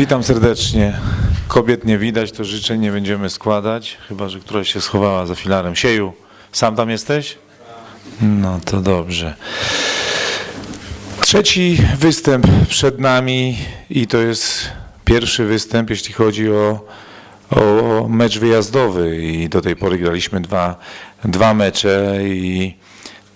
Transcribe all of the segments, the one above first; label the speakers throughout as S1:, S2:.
S1: Witam serdecznie. Kobiet nie widać, to życzeń nie będziemy składać, chyba że któraś się schowała za filarem. Sieju, sam tam jesteś? No to dobrze. Trzeci występ przed nami i to jest pierwszy występ, jeśli chodzi o, o mecz wyjazdowy i do tej pory graliśmy dwa, dwa mecze i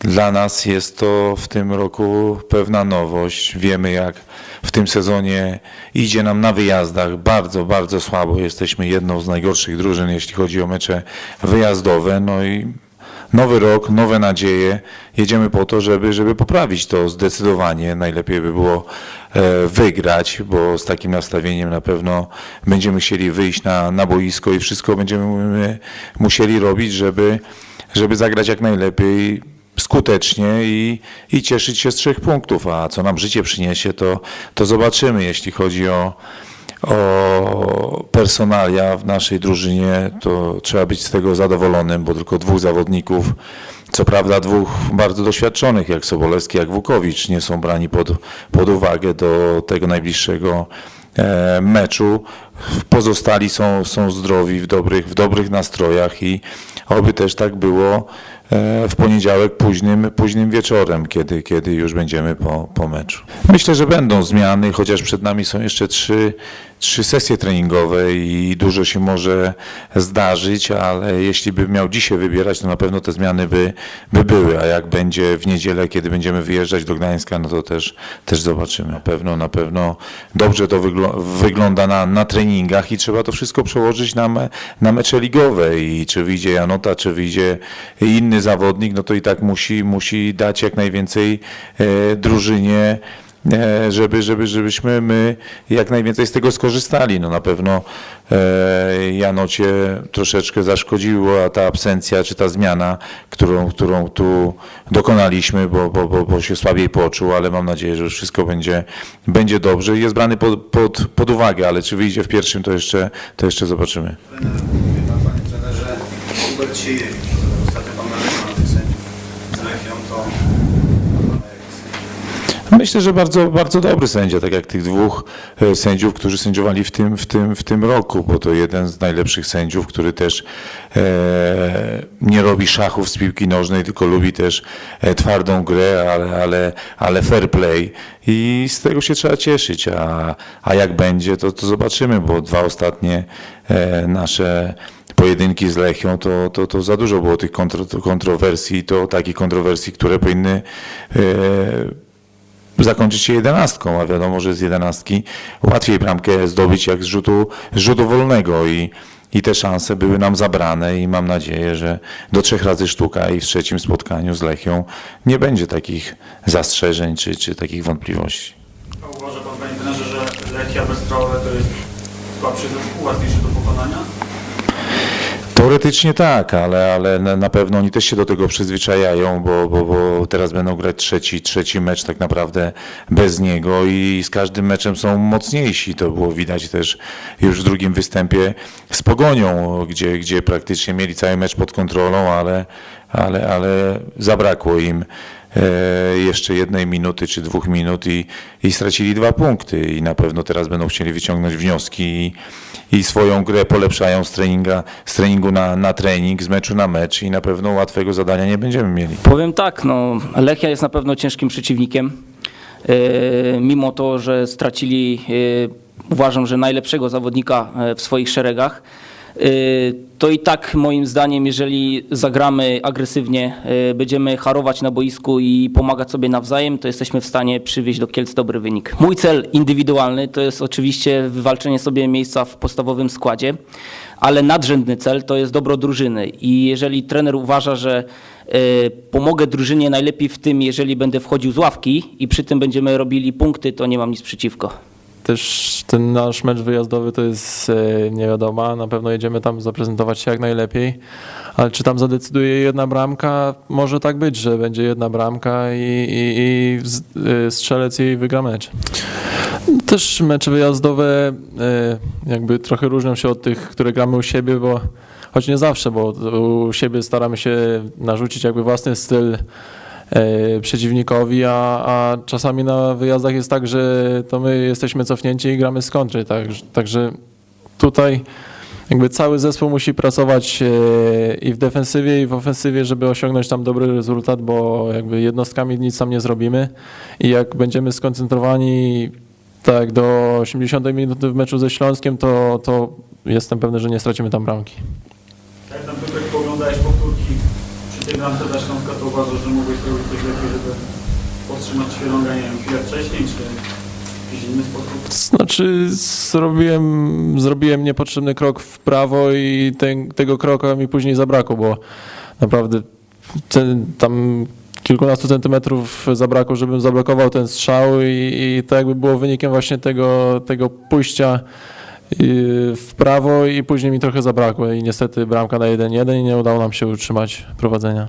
S1: dla nas jest to w tym roku pewna nowość. Wiemy jak w tym sezonie idzie nam na wyjazdach bardzo, bardzo słabo. Jesteśmy jedną z najgorszych drużyn, jeśli chodzi o mecze wyjazdowe. No i nowy rok, nowe nadzieje. Jedziemy po to, żeby, żeby poprawić to zdecydowanie. Najlepiej by było e, wygrać, bo z takim nastawieniem na pewno będziemy chcieli wyjść na, na boisko i wszystko będziemy musieli robić, żeby, żeby zagrać jak najlepiej skutecznie i, i cieszyć się z trzech punktów, a co nam życie przyniesie, to, to zobaczymy. Jeśli chodzi o, o personalia w naszej drużynie, to trzeba być z tego zadowolonym, bo tylko dwóch zawodników, co prawda dwóch bardzo doświadczonych, jak Sobolewski, jak Wukowicz, nie są brani pod, pod uwagę do tego najbliższego e, meczu. Pozostali są, są zdrowi, w dobrych, w dobrych nastrojach i oby też tak było w poniedziałek późnym, późnym wieczorem, kiedy, kiedy już będziemy po, po meczu. Myślę, że będą zmiany, chociaż przed nami są jeszcze trzy, trzy sesje treningowe i dużo się może zdarzyć, ale jeśli bym miał dzisiaj wybierać, to na pewno te zmiany by, by były, a jak będzie w niedzielę, kiedy będziemy wyjeżdżać do Gdańska, no to też, też zobaczymy. Na pewno, na pewno dobrze to wygl- wygląda na, na treningach i trzeba to wszystko przełożyć na, me, na mecze ligowe i czy wyjdzie Janota, czy wyjdzie inny zawodnik, no to i tak musi, musi dać jak najwięcej e, drużynie żeby, żeby, żebyśmy my jak najwięcej z tego skorzystali. No na pewno e, Janocie troszeczkę zaszkodziła ta absencja, czy ta zmiana, którą, którą tu dokonaliśmy, bo, bo, bo, bo się słabiej poczuł, ale mam nadzieję, że wszystko będzie, będzie dobrze. Jest brany pod, pod, pod uwagę, ale czy wyjdzie w pierwszym, to jeszcze, to jeszcze zobaczymy.
S2: Panie trenerze, ostatnio pan na tych sędziów z Lechią, to?
S1: Myślę, że bardzo, bardzo dobry sędzia, tak jak tych dwóch e, sędziów, którzy sędziowali w tym, w tym, w tym roku, bo to jeden z najlepszych sędziów, który też e, nie robi szachów z piłki nożnej, tylko lubi też e, twardą grę, ale, ale, ale fair play. I z tego się trzeba cieszyć, a, a jak będzie, to, to zobaczymy, bo dwa ostatnie e, nasze pojedynki z Lechią, to, to, to za dużo było tych kontro, kontrowersji, to takich kontrowersji, które powinny e, zakończyć się jedenastką, a wiadomo, że z jedenastki łatwiej bramkę zdobyć jak z rzutu, z rzutu wolnego i, i te szanse były nam zabrane i mam nadzieję, że do trzech razy sztuka i w trzecim spotkaniu z Lechią nie będzie takich zastrzeżeń czy, czy takich wątpliwości.
S3: Uważa pan, panie trenerze, że Lechia Bezstrowe to jest słabszy zespół, łatwiejszy do pokonania?
S1: Teoretycznie tak, ale, ale na pewno oni też się do tego przyzwyczajają, bo, bo, bo teraz będą grać trzeci, trzeci mecz tak naprawdę bez niego i z każdym meczem są mocniejsi. To było widać też już w drugim występie z Pogonią, gdzie, gdzie praktycznie mieli cały mecz pod kontrolą, ale, ale, ale zabrakło im jeszcze jednej minuty czy dwóch minut i, i stracili dwa punkty i na pewno teraz będą chcieli wyciągnąć wnioski i, i swoją grę polepszają z, treninga, z treningu na, na trening, z meczu na mecz i na pewno łatwego zadania nie będziemy mieli.
S4: Powiem tak, no, Lechia jest na pewno ciężkim przeciwnikiem. E, mimo to, że stracili, e, uważam, że najlepszego zawodnika e, w swoich szeregach, e, to i tak moim zdaniem, jeżeli zagramy agresywnie, e, będziemy harować na boisku i pomagać sobie nawzajem, to jesteśmy w stanie przywieźć do Kielc dobry wynik. Mój cel indywidualny to jest oczywiście wywalczenie sobie miejsca w podstawowym składzie, ale nadrzędny cel to jest dobro drużyny i jeżeli trener uważa, że e, pomogę drużynie najlepiej w tym, jeżeli będę wchodził z ławki i przy tym będziemy robili punkty, to nie mam nic przeciwko.
S5: Też ten nasz mecz wyjazdowy to jest e, nie wiadoma. Na pewno jedziemy tam zaprezentować się jak najlepiej. Ale czy tam zadecyduje jedna bramka? Może tak być, że będzie jedna bramka i, i, i e, strzelec jej wygra mecz. Też mecze wyjazdowe e, jakby trochę różnią się od tych, które gramy u siebie, bo choć nie zawsze, bo u siebie staramy się narzucić jakby własny styl przeciwnikowi, a, a czasami na wyjazdach jest tak, że to my jesteśmy cofnięci i gramy z kontry, tak, także tutaj jakby cały zespół musi pracować e, i w defensywie, i w ofensywie, żeby osiągnąć tam dobry rezultat, bo jakby jednostkami nic tam nie zrobimy i jak będziemy skoncentrowani tak do 80 minuty w meczu ze Śląskiem, to, to jestem pewny, że nie stracimy tam bramki.
S3: Jak tam przy tej bramce dla Śląska, to uważasz, że mogłeś zrobić coś lepiej, żeby powstrzymać Świerąga, nie wiem, chwilę wcześniej, czy w jakiś inny sposób?
S5: Znaczy zrobiłem, zrobiłem niepotrzebny krok w prawo i ten, tego kroka mi później zabrakło, bo naprawdę ten, tam kilkunastu centymetrów zabrakło, żebym zablokował ten strzał i, i to jakby było wynikiem właśnie tego, tego pójścia w prawo i później mi trochę zabrakło i niestety bramka na 1-1 i nie udało nam się utrzymać prowadzenia.